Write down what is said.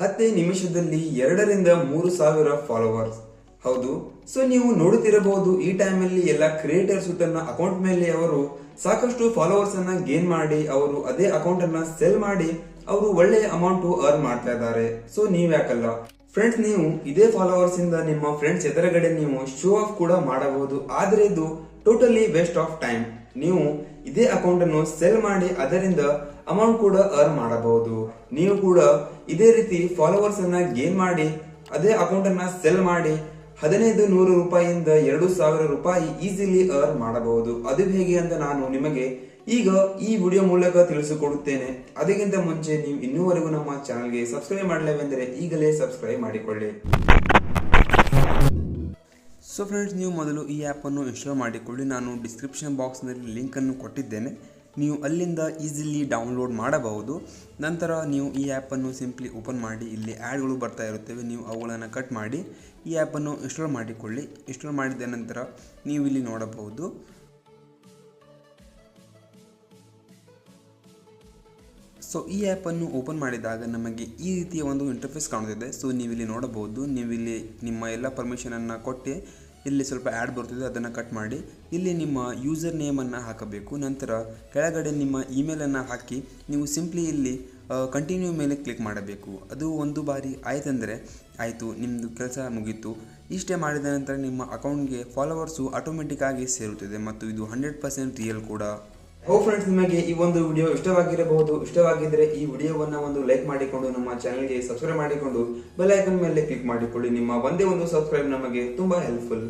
ಹತ್ತೇ ನಿಮಿಷದಲ್ಲಿ ಎರಡರಿಂದ ಮೂರು ಸಾವಿರ ಫಾಲೋವರ್ಸ್ ಹೌದು ಸೊ ನೀವು ನೋಡುತ್ತಿರಬಹುದು ಈ ಟೈಮಲ್ಲಿ ಎಲ್ಲ ಕ್ರಿಯೇಟರ್ಸ್ ತನ್ನ ಅಕೌಂಟ್ ಮೇಲೆ ಅವರು ಸಾಕಷ್ಟು ಫಾಲೋವರ್ಸ್ ಅನ್ನ ಗೇನ್ ಮಾಡಿ, ಅವರು ಅದೇ ಅಕೌಂಟ್ ಅನ್ನ ಸೆಲ್ ಮಾಡಿ, ಅವರು ಒಳ್ಳೆಯ ಅಮೌಂಟ್ ಅರ್ನ್ ಮಾಡ್ತಾ ಇದ್ದಾರೆ. ಸೊ ನೀವ್ ಯಾಕಲ್ಲ? ಫ್ರೆಂಡ್ಸ್ ನೀವು ಇದೇ ಫಾಲೋವರ್ಸ್ ಇಂದ ನಿಮ್ಮ ಫ್ರೆಂಡ್ಸ್ ಎದುರುಗಡೆ ನೀವು ಶೋ ಆಫ್ ಕೂಡ ಮಾಡಬಹುದು, ಆದ್ರೆ ಇದು ಟೋಟಲಿ ವೇಸ್ಟ್ ಆಫ್ ಟೈಮ್ ನೀವು ಇದೇ ಅಕೌಂಟ್ ಅನ್ನು ಸೆಲ್ ಮಾಡಿ ಅದರಿಂದ ಅಮೌಂಟ್ ಕೂಡ ಅರ್ನ್ ಮಾಡಬಹುದು. ನೀವು ಕೂಡ ಇದೇ ರೀತಿ ಫಾಲೋವರ್ಸ್ ಅನ್ನ ಗೇನ್ ಮಾಡಿ ಅದೇ ಅಕೌಂಟ್ ಅನ್ನ ಸೆಲ್ ಮಾಡಿ ಹದಿನೈದು ನೂರು ರೂಪಾಯಿಯಿಂದ ಎರಡು ಸಾವಿರ ರೂಪಾಯಿ ಈಸಿಲಿ ಅರ್ನ್ ಮಾಡಬಹುದು. ಅದು ಹೇಗೆ ಅಂತ ನಾನು ನಿಮಗೆ ಈಗ ಈ ವಿಡಿಯೋ ಮೂಲಕ ತಿಳಿಸಿಕೊಡುತ್ತೇನೆ. ಅದಕ್ಕಿಂತ ಮುಂಚೆ ನೀವು ಇನ್ನೂವರೆಗೂ ನಮ್ಮ ಚಾನಲ್ಗೆ ಸಬ್ಸ್ಕ್ರೈಬ್ ಮಾಡಲೇವೆಂದರೆ ಈಗಲೇ ಸಬ್ಸ್ಕ್ರೈಬ್ ಮಾಡಿಕೊಳ್ಳಿ. ಸೊ ಫ್ರೆಂಡ್ಸ್ ನೀವು ಮೊದಲು ಈ ಆ್ಯಪನ್ನು ಇನ್ಸ್ಟಾಲ್ ಮಾಡಿಕೊಳ್ಳಿ. ನಾನು ಡಿಸ್ಕ್ರಿಪ್ಷನ್ ಬಾಕ್ಸ್ನಲ್ಲಿ ಲಿಂಕನ್ನು ಕೊಟ್ಟಿದ್ದೇನೆ. ನೀವು ಅಲ್ಲಿಂದ ಈಸಿಲಿ ಡೌನ್ಲೋಡ್ ಮಾಡಬಹುದು. ನಂತರ ನೀವು ಈ ಆ್ಯಪನ್ನು ಸಿಂಪ್ಲಿ ಓಪನ್ ಮಾಡಿ. ಇಲ್ಲಿ ಆ್ಯಡ್ಗಳು ಬರ್ತಾ ಇರುತ್ತವೆ. ನೀವು ಅವುಗಳನ್ನು ಕಟ್ ಮಾಡಿ ಈ ಆ್ಯಪನ್ನು ಇನ್ಸ್ಟಾಲ್ ಮಾಡಿಕೊಳ್ಳಿ. ಇನ್ಸ್ಟಾಲ್ ಮಾಡಿದ ನಂತರ ನೀವು ಇಲ್ಲಿ ನೋಡಬಹುದು. ಸೊ ಈ ಆ್ಯಪನ್ನು ಓಪನ್ ಮಾಡಿದಾಗ ನಮಗೆ ಈ ರೀತಿಯ ಒಂದು ಇಂಟರ್ಫೇಸ್ ಕಾಣುತ್ತಿದೆ. ಸೊ ನೀವಿಲ್ಲಿ ನೋಡಬಹುದು. ನೀವಿಲ್ಲಿ ನಿಮ್ಮ ಎಲ್ಲ ಪರ್ಮಿಷನನ್ನು ಕೊಟ್ಟು ಇಲ್ಲಿ ಸ್ವಲ್ಪ ಆ್ಯಡ್ ಬರ್ತಿದೆ, ಅದನ್ನು ಕಟ್ ಮಾಡಿ. ಇಲ್ಲಿ ನಿಮ್ಮ ಯೂಸರ್ ನೇಮನ್ನು ಹಾಕಬೇಕು. ನಂತರ ಕೆಳಗಡೆ ನಿಮ್ಮ ಇಮೇಲನ್ನು ಹಾಕಿ, ನೀವು ಸಿಂಪ್ಲಿ ಇಲ್ಲಿ ಕಂಟಿನ್ಯೂ ಮೇಲೆ ಕ್ಲಿಕ್ ಮಾಡಬೇಕು. ಅದು ಒಂದು ಬಾರಿ ಆಯ್ತಂದರೆ, ಆಯಿತು ನಿಮ್ಮದು ಕೆಲಸ ಮುಗೀತು. ಇಷ್ಟೇ ಮಾಡಿದ ನಂತರ ನಿಮ್ಮ ಅಕೌಂಟ್ಗೆ ಫಾಲೋವರ್ಸು ಆಟೋಮೆಟಿಕ್ ಆಗಿ ಸೇರುತ್ತದೆ. ಮತ್ತು ಇದು ಹಂಡ್ರೆಡ್ ಪರ್ಸೆಂಟ್ ರಿಯಲ್ ಕೂಡ. ಹೋ ಫ್ರೆಂಡ್ಸ್ ನಿಮಗೆ ಈ ಒಂದು ವಿಡಿಯೋ ಇಷ್ಟವಾಗಿರಬಹುದು. ಇಷ್ಟವಾಗಿದ್ರೆ ಈ ವಿಡಿಯೋವನ್ನ ಒಂದು ಲೈಕ್ ಮಾಡಿಕೊಂಡು, ನಮ್ಮ ಚಾನೆಲ್ಗೆ ಸಬ್ಸ್ಕ್ರೈಬ್ ಮಾಡಿಕೊಂಡು ಬೆಲ್ ಐಕನ್ ಮೇಲೆ ಕ್ಲಿಕ್ ಮಾಡಿಕೊಳ್ಳಿ. ನಿಮ್ಮ ಒಂದೇ ಒಂದು ಸಬ್ಸ್ಕ್ರೈಬ್ ನಮಗೆ ತುಂಬಾ ಹೆಲ್ಪ್ಫುಲ್